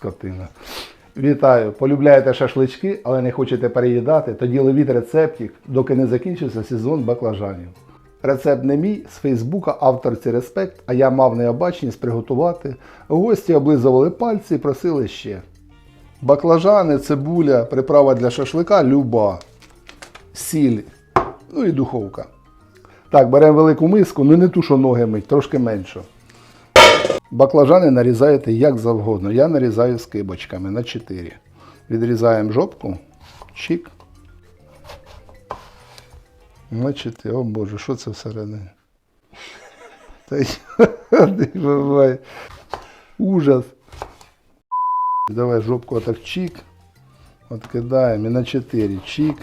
скотина. Вітаю! Полюбляєте шашлички, але не хочете переїдати, тоді ловіть рецептик, доки не закінчився сезон баклажанів. Рецепт не мій, з Фейсбука авторці респект, а я мав необачність приготувати. Гості облизували пальці і просили ще. Баклажани, цибуля, приправа для шашлика люба. Сіль, ну і духовка. Так, беремо велику миску, ну не ту, що ноги мить, трошки меншу. Баклажани нарізаєте як завгодно. Я нарізаю скибочками на 4. Відрізаємо жопку. Чик. 4. О Боже, що це всередині? Та буває. Ужас. Давай жопку отак чик. Откидаємо і на 4. Чик.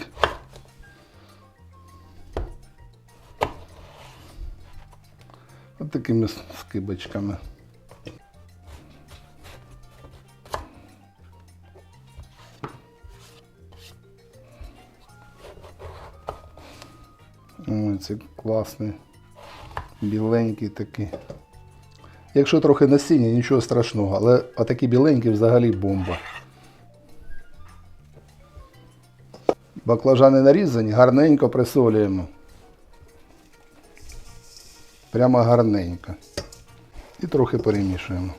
От такими скибочками. Ой, це класний. Біленький такий. Якщо трохи насіння, нічого страшного, але отакі біленькі взагалі бомба. Баклажани нарізані, гарненько присолюємо. Прямо гарненько. І трохи перемішуємо.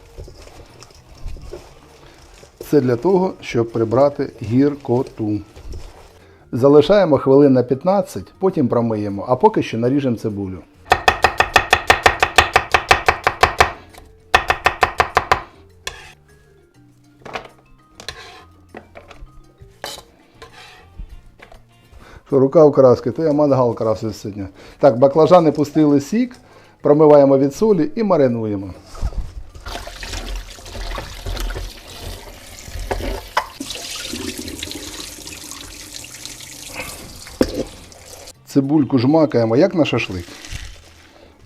Це для того, щоб прибрати гіркоту. Залишаємо хвилин на 15, потім промиємо, а поки що наріжемо цибулю. Рука в краски, то я мангал красив сьогодні. Так, баклажани пустили сік, промиваємо від солі і маринуємо. Цибульку жмакаємо, як на шашлик.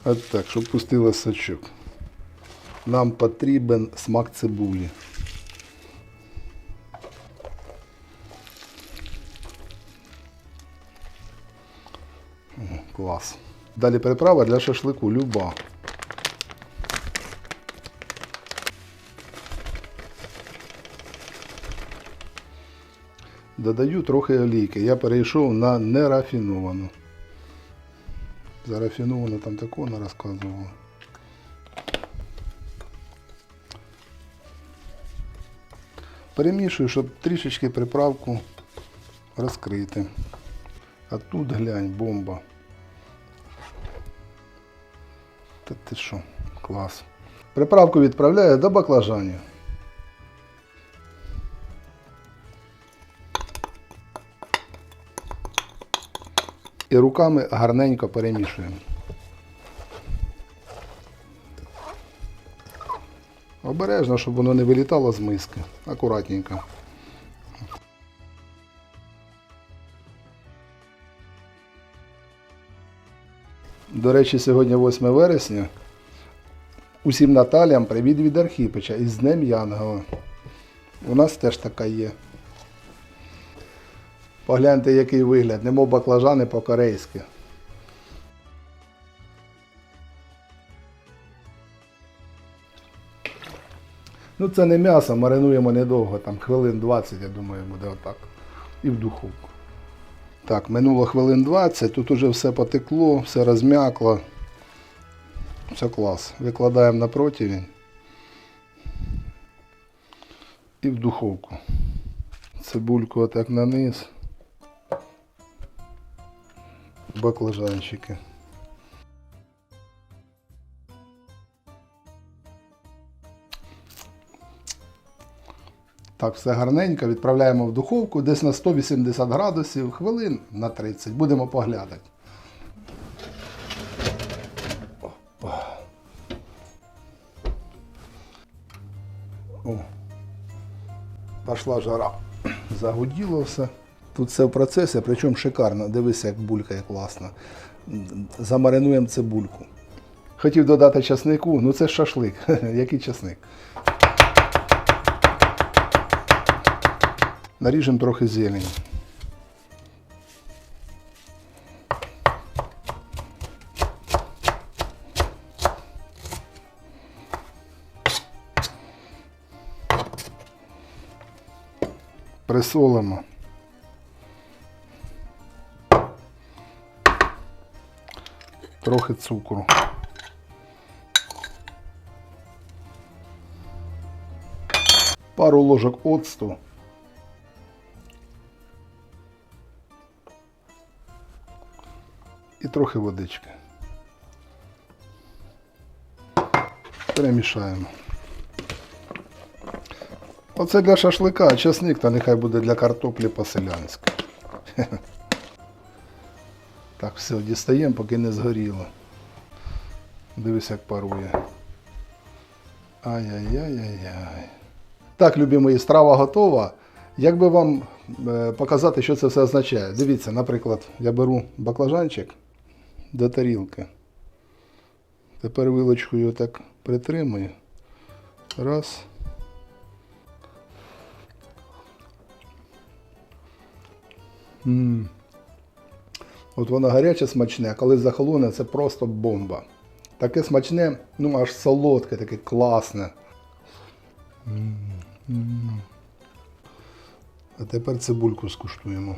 От так, щоб пустила сачок. Нам потрібен смак цибулі. Клас. Далі приправа для шашлику люба. Додаю трохи олійки. Я перейшов на нерафіновану. За рафіновану там такого не розказувала. Перемішую, щоб трішечки приправку розкрити. А тут глянь, бомба. Та ти що, клас. Приправку відправляю до баклажанів. І руками гарненько перемішуємо. Обережно, щоб воно не вилітало з миски. Акуратненько. До речі, сьогодні 8 вересня. Усім Наталіям привіт від Архіпича із Днем Янгела. У нас теж така є. Погляньте, який вигляд, немов баклажани по-корейськи. Ну це не м'ясо, маринуємо недовго, там хвилин 20, я думаю, буде отак. І в духовку. Так, минуло хвилин 20, тут уже все потекло, все розм'якло. Все клас. Викладаємо на противень і в духовку. Цибульку отак на Баклажанчики. Так, все гарненько, відправляємо в духовку десь на 180 градусів, хвилин на 30. Будемо поглядати. Опа. О. Пошла жара. Загуділо все. Тут все в процесі, причому шикарно. Дивися, як булькає класно. Замаринуємо цибульку. Хотів додати часнику, ну це шашлик. Який часник? Наріжемо трохи зелені. Присолимо. Трохи цукру. Пару ложок оцту. І трохи водички. Перемішаємо. Оце для шашлика, а часник то нехай буде для картоплі по-селянськи. Так, все, дістаємо, поки не згоріло. Дивись, як парує. Ай-яй-яй-яй-яй. Так, любі мої, страва готова. Як би вам е, показати, що це все означає? Дивіться, наприклад, я беру баклажанчик до тарілки. Тепер вилочкою так притримую. Раз. М. От воно гаряче смачне, коли захолоне, це просто бомба. Таке смачне, ну аж солодке, таке класне. М, м. А тепер цибульку скуштуємо.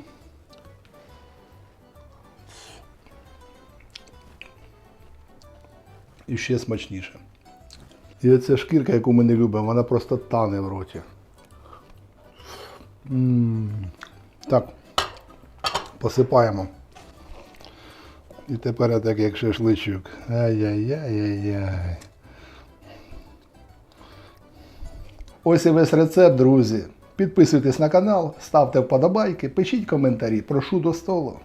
І ще смачніше. І оця шкірка, яку ми не любимо, вона просто тане в роті. М. Так, посипаємо. І тепер так як шашличок. Ай-яй-яй-яй-яй. Ось і весь рецепт, друзі. Підписуйтесь на канал, ставте вподобайки, пишіть коментарі. Прошу до столу.